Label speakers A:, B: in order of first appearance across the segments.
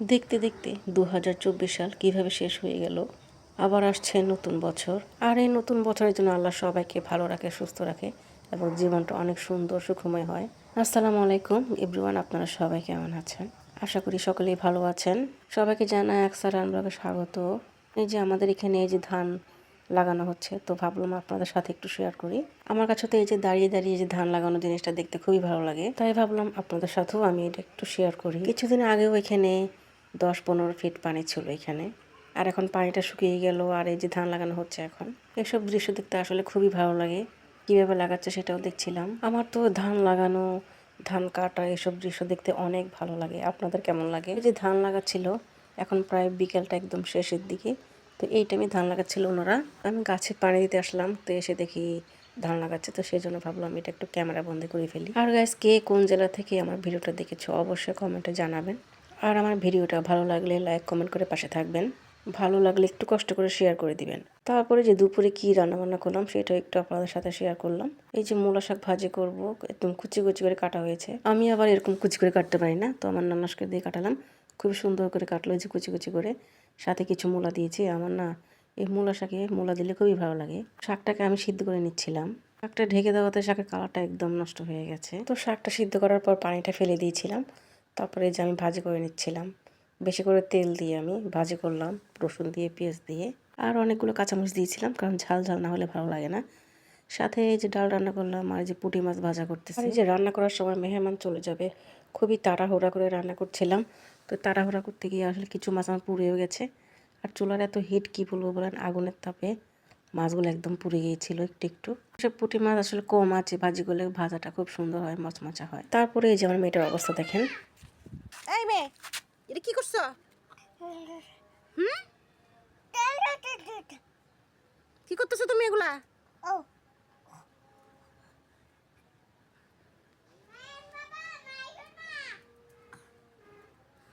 A: দেখতে দেখতে দু হাজার চব্বিশ সাল কীভাবে শেষ হয়ে গেল, আবার আসছে নতুন বছর। আর এই নতুন বছরের জন্য আল্লাহ সবাইকে ভালো রাখে, সুস্থ রাখে এবং জীবনটা অনেক সুন্দর, সুখময় হয়। আসসালামু আলাইকুম, এভরিওয়ান আপনারা সবাই কেমন আছেন? আশা করি সকলেই ভালো আছেন। সবাইকে জানাই একসার রানবাগে স্বাগত। এই যে আমাদের এখানে এই যে ধান লাগানো হচ্ছে, তো ভাবলাম আপনাদের সাথে একটু শেয়ার করি। আমার কাছে তো এই যে দাঁড়িয়ে দাঁড়িয়ে যে ধান লাগানো জিনিসটা দেখতে খুবই ভালো লাগে। তাই ভাবলাম আপনাদের সাথেও আমি এটা একটু শেয়ার করি। কিছুদিন আগেও এখানে দশ পনেরো ফিট পানি ছিল এখানে। আর এখন পানিটা শুকিয়ে গেল, আর এই যে ধান লাগানো হচ্ছে এখন। এসব দৃশ্য দেখতে আসলে খুবই ভালো লাগে। কীভাবে লাগাচ্ছে সেটাও দেখছিলাম। আমার তো ধান লাগানো, ধান কাটা এসব দৃশ্য দেখতে অনেক ভালো লাগে। আপনাদের কেমন লাগে? যে ধান লাগাচ্ছিল, এখন প্রায় বিকেলটা একদম শেষের দিকে। তো এই টাইমে ধান লাগাচ্ছিল ওনারা। আমি গাছে পানি দিতে আসলাম, তো এসে দেখি ধান লাগাচ্ছে। তো সেই জন্য ভাবলাম এটা একটু ক্যামেরা বন্ধ করে ফেলি। আর গাছ কে কোন জেলা থেকে আমার ভিডিওটা দেখেছ, অবশ্যই কমেন্টে জানাবেন। আর আমার ভিডিওটা ভালো লাগলে লাইক কমেন্ট করে পাশে থাকবেন। ভালো লাগলে একটু কষ্ট করে শেয়ার করে দিবেন। তারপরে যে দুপুরে কি রান্না বান্না করলাম সেটা একটু আপনাদের সাথে শেয়ার করলাম। এই যে মূলা শাক ভাজি করব, একদম কুচি কুচি করে কাটা হয়েছে। আমি আবার এরকম কুচি করে কাটতে পারি না, তো আমার নানাসকে দিয়ে কাটালাম। খুব সুন্দর করে কাটলো যে কুচি কুচি করে। সাথে কিছু মূলা দিয়েছি। আমার না এই মূলা শাকে মূলা দিলে খুবই ভালো লাগে। শাকটাকে আমি সিদ্ধ করে নিচ্ছিলাম। শাকটা ঢেকে দেওয়াতে শাকের কালারটা একদম নষ্ট হয়ে গেছে। তো শাকটা সিদ্ধ করার পর পানিটা ফেলে দিয়েছিলাম। তারপরে যে আমি ভাজি করে নিচ্ছিলাম। বেশি করে তেল দিয়ে আমি ভাজি করলাম, রসুন দিয়ে, পেঁয়াজ দিয়ে। আর অনেকগুলো কাঁচামরিচ দিয়েছিলাম, কারণ ঝাল ঝাল না হলে ভালো লাগে না। সাথে এই যে ডাল রান্না করলাম আর যে পুঁটি মাছ ভাজা করতেছি। এই যে রান্না করার সময় মেহমান চলে যাবে, খুবই তাড়াহুড়া করে রান্না করছিলাম। তো তাড়াহুড়া করতে গিয়ে আসলে কিছু মাছ আমার পুড়েও গেছে। আর চুলার এত হিট কী বলব বলেন, আগুনের তাপে মাছগুলো একদম পুড়ে গিয়েছিল একটু একটু। সব পুঁটি মাছ আসলে কম আছে, ভাজি করলে ভাজাটা খুব সুন্দর হয়, মচমচা হয়। তারপরে এই যে আমার মেয়েটার অবস্থা দেখেন।
B: এই মেয়ে এটা কি করছ? হুম? কি করতেছো তুমি এগুলা?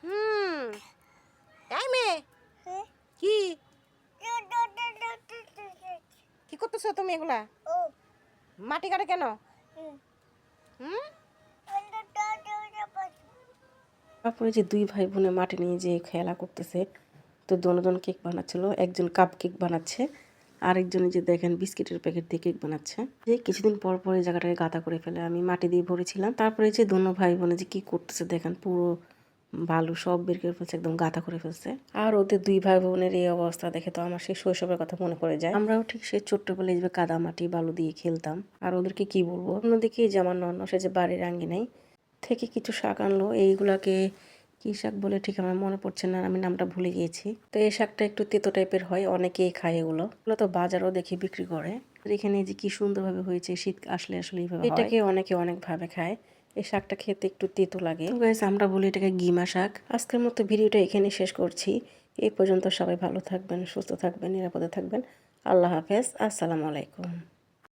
B: হুম। এই মেয়ে কি? কি করতেছো তুমি এগুলা? মাটি কাটে কেন? হুম?
A: তারপরে যে দুই ভাই বোনে মাটি নিয়ে যে খেলা করতেছে, তো দোনোজন কেক বানাচ্ছিল, একজন কাপ কেক বানাচ্ছে, আরেকজনে যে দেখেন বিস্কিটের প্যাকেট দিয়ে কেক বানাচ্ছে। যে কিছুদিন পর পর জায়গাটাকে গাঁথা করে ফেলে, আমি মাটি দিয়ে ভরেছিলাম। তারপরে যে দোনো ভাই বোনে যে কি করতেছে দেখেন, পুরো বালু সব বের করে ফেলছে, একদম গাঁথা করে ফেলছে। আর ওদের দুই ভাই বোনের এই অবস্থা দেখে তো আমার সেই শৈশবের কথা মনে পড়ে যায়। আমরাও ঠিক সেই ছোট্টবেলায় এইভাবে কাদা মাটি, বালু দিয়ে খেলতাম। আর ওদেরকে কি বলব? অন্যদিকে যে আমার নন্ন সে যে বাড়ির আঙ্গিনাই থেকে কিছু শাক আনলো। এইগুলাকে কি শাক বলে ঠিক আমার মনে পড়ছে না, আমি নামটা ভুলে গিয়েছি। তো এই শাকটা একটু তেতো টাইপের হয়, অনেকেই খায় এগুলো। এগুলো তো বাজারও দেখি বিক্রি করে। এখানে যে কি সুন্দরভাবে হয়েছে, শীত আসলে আসলে এইভাবে এটাকে অনেকে অনেকভাবে খায়। এই শাকটা খেতে একটু তেতো লাগে। আমরা বলি এটাকে গিমা শাক। আজকের মতো ভিডিওটা এখানে শেষ করছি। এই পর্যন্ত সবাই ভালো থাকবেন, সুস্থ থাকবেন, নিরাপদে থাকবেন। আল্লাহ হাফেজ। আসসালামু আলাইকুম।